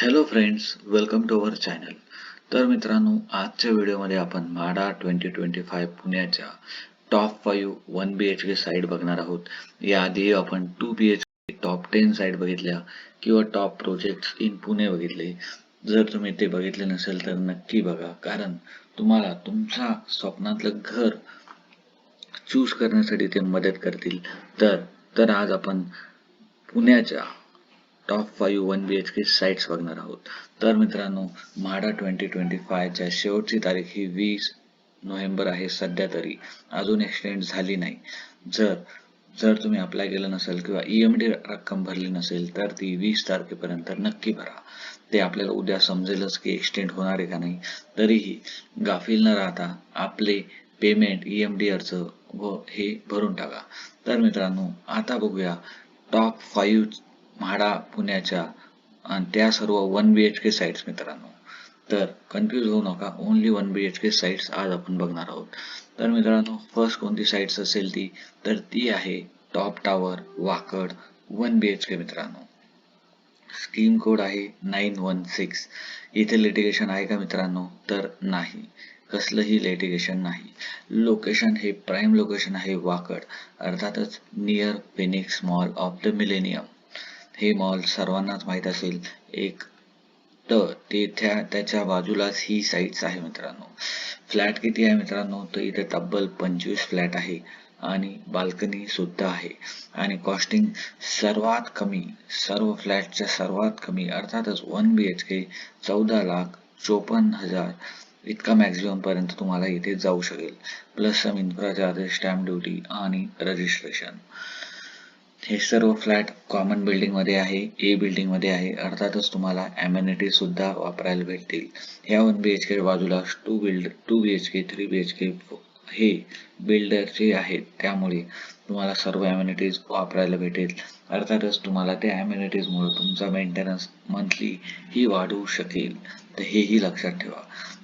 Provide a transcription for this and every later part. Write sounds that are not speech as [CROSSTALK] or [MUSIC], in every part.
Hello friends welcome to our channel तर मित्रांनो आजच्या व्हिडिओमध्ये आपण म्हाडा ट्वेंटी ट्वेंटी फाय पुण्याच्या top five one B H K site बघणार आहोत. याआधी आपण two B H K top ten site बघितल्या किंवा टॉप प्रोजेक्ट्स इन पुणे बघितले. जर तुम्ही ते बघितले नसेल तर नक्की बघा कारण तुम्हाला तुमच्या स्वप्नातलं घर चूज करण्यासाठी ते मदत करतील. तर तर आज आपण पुण्याच्या top five one B H K sites बघणार आहोत. तर मित्रांनो म्हाडा ट्वेंटी ट्वेंटी फायच्या शेवटची तारीख ही वीस नोव्हेंबर आहे सध्या तरी. अजून एक्सटेंड झाली नाही. जर जर तुम्ही अप्लाय केलं नसेल किंवा ई एम डी रक्कम भरली नसेल तर ती वीस तारखेपर्यंत नक्की भरा. ते आपल्याला उद्या समजेलच की एक्सटेंड होणार आहे का नाही. तरीही गाफील न राहता आपले पेमेंट ई एम डी अर्ज व हे भरून टाका. तर मित्रांनो आता बघूया टॉप फाईव्ह म्हाडा पुण्याच्या आणि त्या सर्व one B H K sites मित्रांनो. तर कन्फ्यूज होऊ नका only one B H K sites आज आपण बघणार आहोत. तर मित्रांनो फर्स्ट कोणती साईट्स असेल ती? तर ती आहे top tower Wakad one B H K मित्रांनो. स्कीम कोड आहे नाईन वन सिक्स इथे लिटिगेशन आहे का मित्रांनो? तर नाही. कसलंही लिटिगेशन नाही. लोकेशन हे प्राईम लोकेशन आहे वाकड. अर्थातच near Phoenix Mall of the Millennium हे मॉल सर्वांनाच माहीत असेल. एक तर ते त्या त्याच्या बाजूलाच ही साईट्स आहे मित्रांनो. फ्लॅट किती आहे मित्रांनो? तर इथे तब्बल पंचवीस फ्लॅट आहे आणि बाल्कनी सुद्धा आहे. आणि कॉस्टिंग सर्वात कमी सर्व फ्लॅटच्या सर्वात कमी अर्थातच वन बी एच के चौदा लाख चोपन्न हजार इतका मॅक्झिमम पर्यंत तुम्हाला इथे जाऊ शकेल. Plus some infra charges stamp duty आणि रजिस्ट्रेशन हे सर्व फ्लॅट कॉमन बिल्डिंगमध्ये आहे ए बिल्डिंगमध्ये आहे. अर्थातच तुम्हाला अमेनिटी सुद्धा वापरायला भेटतील. ह्या वन बी एच के बाजूला two build two B H K three B H K हे बिल्डरचे आहेत त्यामुळे तुम्हाला सर्व अम्युनिटीज वापरायला भेटेल. अर्थातच तुम्हाला त्या अम्युनिटीजमुळे तुमचा मेंटेनन्स मंथली ही वाढवू शकेल. तर हेही लक्षात ठेवा.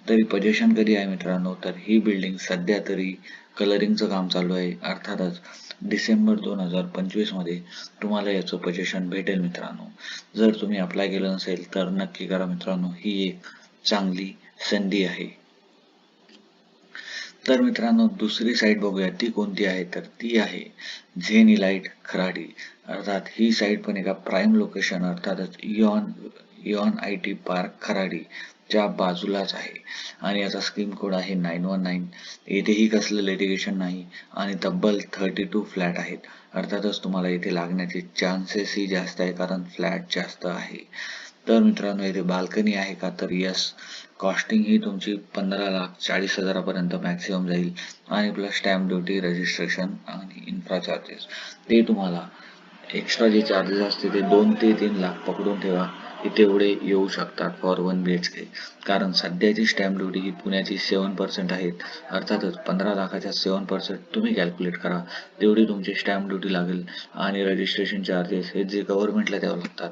तरी पजेशन कधी आहे मित्रांनो? तर ही बिल्डिंग सध्या तरी कलरिंगचं काम चालू आहे. अर्थातच डिसेंबर दोन हजार पंचवीसमध्ये तुम्हाला याचं पोझिशन भेटेल मित्रांनो. जर तुम्ही अप्लाय केलं नसेल तर नक्की करा मित्रांनो. ही एक चांगली संधी आहे. तर मित्रांनो दुसरी साईट बघूया. ती कोणती आहे? तर ती आहे झेन इलाइट खराडी. अर्थात ही साईट पण एका प्राईम लोकेशन अर्थातच Eon Eon I T park Kharadi. च्या बाजूलाच आहे. आणि याचा स्कीम कोड आहे नाईन वन नाईन येथेही कसलं लिटिगेशन नाही आणि तब्बल थर्टी टू फ्लॅट आहेत. अर्थातच तुम्हाला इथे लागण्याचे चान्सेसही जास्त आहे कारण फ्लॅट जास्त आहे. तर मित्रांनो इथे बाल्कनी आहे का? तर यस कॉस्टिंग ही तुमची पंधरा लाख चाळीस हजारापर्यंत मॅक्सिमम जाईल. आणि प्लस स्टॅम्प ड्युटी रजिस्ट्रेशन आणि इन्फ्रा चार्जेस ते तुम्हाला एक्स्ट्रा जे चार्जेस असते ते दोन ते तीन लाख पकडून ठेवा. तेवढे येऊ शकतात for one B H K कारण सध्याची स्टॅम्प ड्युटी ही पुण्याची सेवन पर्सेंट आहे. अर्थातच पंधरा लाखाच्या सेवन पर्सेंट तुम्ही कॅल्क्युलेट करा. तेवढी तुमची स्टॅम्प ड्युटी लागेल आणि रजिस्ट्रेशन चार्जेस हे जे गव्हर्नमेंटला द्यावं लागतात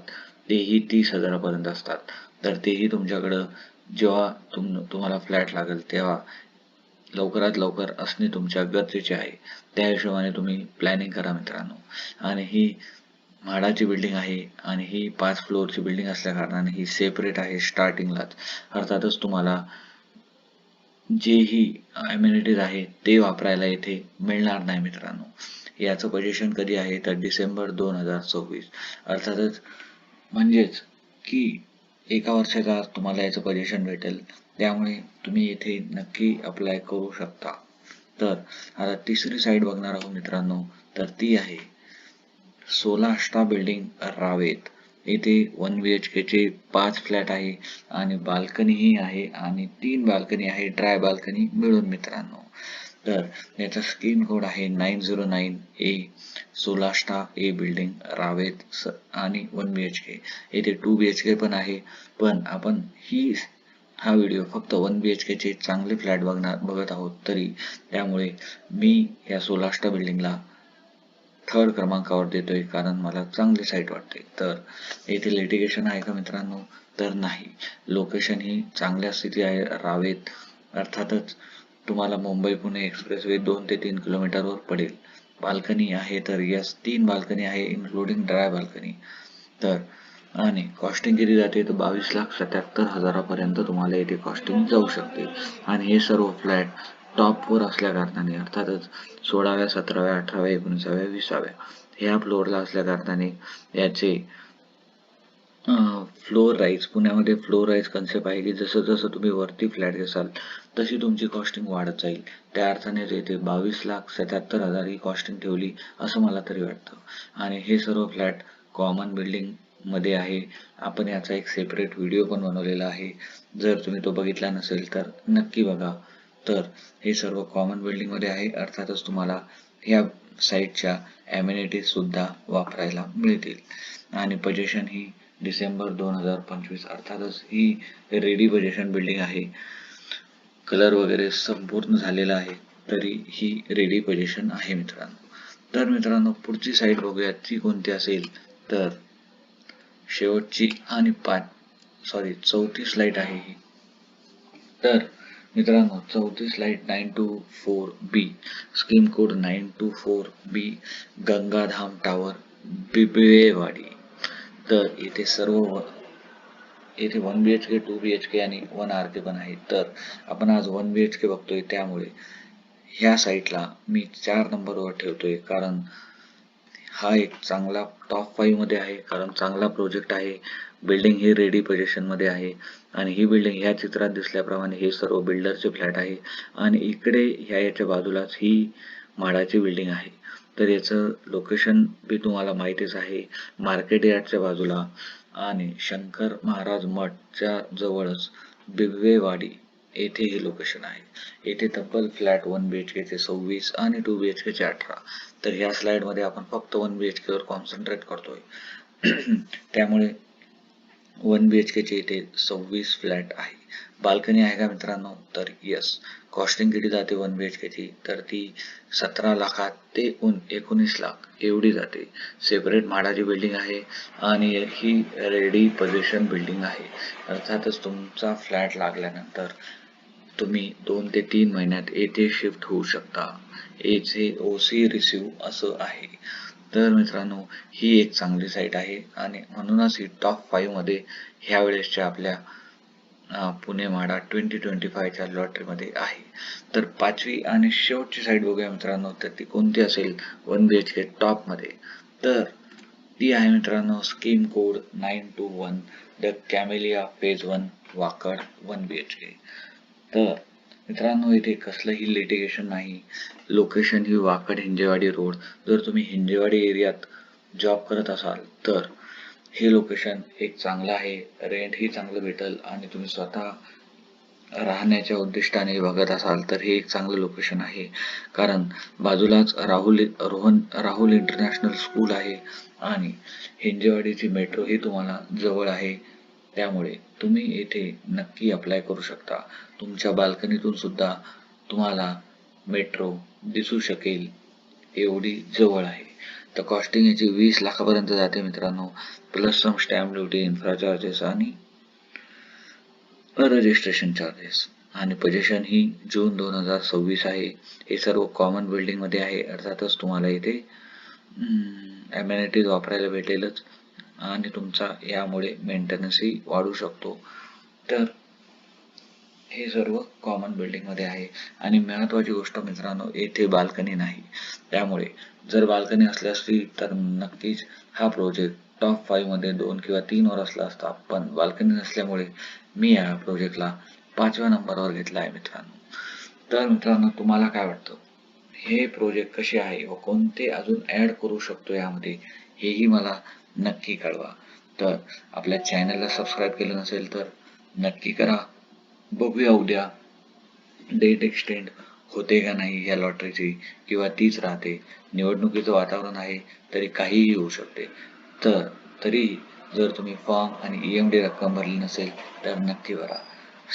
तेही तीस हजारापर्यंत असतात. तर तेही तुमच्याकडं जेव्हा तुम तुम्हाला फ्लॅट लागेल तेव्हा लवकरात लवकर असणे तुमच्या गरजेचे आहे. त्या हिशोबाने तुम्ही प्लॅनिंग करा मित्रांनो. आणि ही म्हाडाची बिल्डिंग आहे आणि ही पाच फ्लोअरची बिल्डिंग असल्या कारणाने ही सेपरेट आहे स्टार्टिंगलाच. अर्थातच तुम्हाला जेही अम्युनिटीज आहे ते वापरायला येथे मिळणार नाही मित्रांनो. याचं पोझिशन कधी आहे तर डिसेंबर दोन हजार सव्वीस. अर्थातच म्हणजेच की एका वर्षाचा तुम्हाला याचं पोझिशन भेटेल. त्यामुळे तुम्ही इथे नक्की अप्लाय करू शकता. तर आता तिसरी साईड बघणार आहोत मित्रांनो. तर ती आहे सोलाष्टा बिल्डिंग रावेत. येथे वन बी एच चे पाच फ्लॅट आहे आणि बाल्कनीही आहे आणि तीन बाल्कनी आहे ड्राय बाल्कनी मिळून मित्रांनो. तर याचा स्कीम कोड आहे nine zero nine A Solasta A building Ravet आणि वन बी एच के येथे टू बी एच के पण आहे पण आपण ही हा व्हिडिओ फक्त वन बी एच चे चांगले फ्लॅट बघणार बघत आहोत तरी. त्यामुळे मी या सोलाष्टा बिल्डिंगला थर्ड क्रमांकावर देतोय कारण मला चांगली साईट वाटते. तर येथे लिटिगेशन आहे का मित्रांनो? तर नाही. लोकेशन ही चांगल्या स्थिती आहे रावेत. अर्थातच तुम्हाला मुंबई पुणे एक्सप्रेस वे दोन ते तीन किलोमीटरवर पडेल. बाल्कनी आहे तर यस तीन बाल्कनी आहे इन्क्लुडिंग ड्राय बाल्कनी तर आणि कॉस्टिंग किती जाते? तर बावीस लाख सत्याहत्तर हजारापर्यंत तुम्हाला येथे कॉस्टिंग जाऊ शकते. आणि हे सर्व फ्लॅट टॉपवर असल्या कारणाने अर्थातच सोळाव्या सतराव्या अठराव्या एकोणीसाव्या विसाव्या ह्या फ्लोअरला असल्या कारणाने याचे फ्लोअर राईज पुण्यामध्ये फ्लोअर राईज कन्सेप्ट आहे की जसं जसं तुम्ही वरती फ्लॅट घेसाल तशी तुमची कॉस्टिंग वाढत जाईल. त्या अर्थाने येथे बावीस लाख सत्याहत्तर हजार ही कॉस्टिंग ठेवली असं मला तरी वाटतं. आणि हे सर्व फ्लॅट कॉमन बिल्डिंगमध्ये आहे. आपण याचा एक सेपरेट व्हिडिओ पण बनवलेला आहे. जर तुम्ही तो बघितला नसेल तर नक्की बघा. तर हे सर्व कॉमन बिल्डिंगमध्ये आहे. अर्थातच तुम्हाला या साईटच्या ॲम्युनिटीज सुद्धा वापरायला मिळतील. आणि पजेशन ही डिसेंबर दोन हजार पंचवीस अर्थातच ही रेडी पजेशन बिल्डिंग आहे. कलर वगैरे संपूर्ण झालेला आहे तरी ही रेडी पजेशन आहे मित्रांनो. तर मित्रांनो पुढची साईट बघूया ती कोणती असेल? तर शेवटची आणि पाच सॉरी चौथी स्लाइड आहे ही. तर मित्रांनो चौथी slide nine two four B. Scheme code nine two four B Gangadham tower Bibwewadi तर इथे सर्व येथे one B H K two B H K आणि वन आर के पण आहे तर आपण आज वन बी एच के बघतोय त्यामुळे ह्या साईटला मी चार नंबरवर ठेवतोय कारण हा एक चांगला टॉप फाईव्हमध्ये आहे कारण चांगला प्रोजेक्ट आहे. बिल्डिंग ही रेडी पोझिशनमध्ये आहे. आणि ही बिल्डिंग ह्या चित्रात दिसल्याप्रमाणे हे सर्व बिल्डरचे फ्लॅट आहे. आणि इकडे ह्या याच्या बाजूलाच ही म्हाडाची बिल्डिंग आहे. तर याचं लोकेशन बी तुम्हाला माहितीच आहे. मार्केट यार्डच्या बाजूला आणि शंकर महाराज मठच्या जवळच बिबवेवाडी येथे हे लोकेशन आहे. येथे तब्बल फ्लॅट वन बी एच केचे सव्वीस आणि टू बी एच केचे अठरा. तर ह्या स्लाइडमध्ये आपण फक्त वन बी एच केवर कॉन्सन्ट्रेट करतोय. [CLEARS THROAT] त्यामुळे वन बी एच केचे इथे सव्वीस फ्लॅट आहे. बाल्कनी आहे का मित्रांनो? तर यस कॉस्टिंग किती जाते वन बी एच केची तर ती सतरा लाखात ते एकोणीस लाख एवढी जाते. सेपरेट म्हाडाची बिल्डिंग आहे आणि ही रेडी पोझिशन बिल्डिंग आहे. अर्थातच तुमचा फ्लॅट लागल्यानंतर तुम्ही दोन ते तीन महिन्यात येथे शिफ्ट होऊ शकता. एचे ओ सी रिसिव्ह असं आहे. तर मित्रांनो ही एक चांगली साईट आहे आणि म्हणूनच ही टॉप फाईव्हमध्ये ह्या वेळेसच्या आपल्या पुणे माडा ट्वेंटी ट्वेंटी फायच्या लॉटरीमध्ये आहे. तर पाचवी आणि शेवटची साईड बघूया मित्रांनो तर ती कोणती असेल? वन बी एच के टॉपमध्ये तर ती आहे मित्रांनो scheme code nine two one the Camellia phase one Wakad one B H K. तर मित्रांनो इथे कसलंही लिटिगेशन नाही. लोकेशन ही वाकड हिंजेवाडी रोड जर तुम्ही हिंजेवाडी एरियात जॉब करत असाल तर हे लोकेशन एक चांगलं आहे. रेंट ही चांगलं भेटल आणि तुम्ही स्वतः राहण्याच्या उद्दिष्टाने बघत असाल तर हे एक चांगलं लोकेशन आहे. कारण बाजूलाच राहुल रोहन राहुल इंटरनॅशनल स्कूल आहे आणि हिंजेवाडीची मेट्रो ही तुम्हाला जवळ आहे. त्यामुळे तुम्ही येथे नक्की अप्लाय करू शकता. तुमच्या बाल्कनीतून सुद्धा तुम्हाला मेट्रो दिसू शकेल एवढी जवळ आहे. तर कॉस्टिंग याची वीस लाखापर्यंत जाते मित्रांनो. Plus some stamp duty infra charges आणि रजिस्ट्रेशन चार्जेस आणि पोझिशन ही जून दोन हजार सव्वीस आहे. हे सर्व कॉमन बिल्डिंगमध्ये आहे. अर्थातच तुम्हाला इथे अम्युनिटीज वापरायला भेटेलच. आणि तुमचा यामुळे मेंटेनन्सही वाढू शकतो. तर हे सर्व कॉमन बिल्डिंगमध्ये आहे. आणि महत्वाची गोष्ट मित्रांनो येथे बाल्कनी नाही. त्यामुळे जर बाल्कनी असली असती तर नक्कीच हा प्रोजेक्ट टॉप फाईव्हमध्ये दोन किंवा तीन वर असला असता पण बाल्कनी नसल्यामुळे मी या प्रोजेक्टला पाचव्या नंबरवर घेतला आहे मित्रांनो. तर मित्रांनो तुम्हाला काय वाटतं? हे प्रोजेक्ट कसे आहे व कोणते अजून ऍड करू शकतो यामध्ये हेही मला नक्की कळवा. तर आपल्या चॅनलला सबस्क्राईब केलं नसेल तर नक्की करा. बघूया उद्या डेट एक्सटेंड होते का नाही या लॉटरीची किंवा तीच राहते. निवडणुकीचं वातावरण आहे तरी काहीही होऊ शकते. तर तरी जर तुम्ही फॉर्म आणि ई एम डी रक्कम भरली नसेल तर नक्की भरा.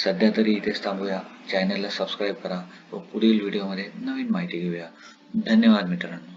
सध्या तरी इथेच थांबूया. चॅनलला सबस्क्राईब करा व पुढील व्हिडिओमध्ये नवीन माहिती घेऊया. धन्यवाद मित्रांनो.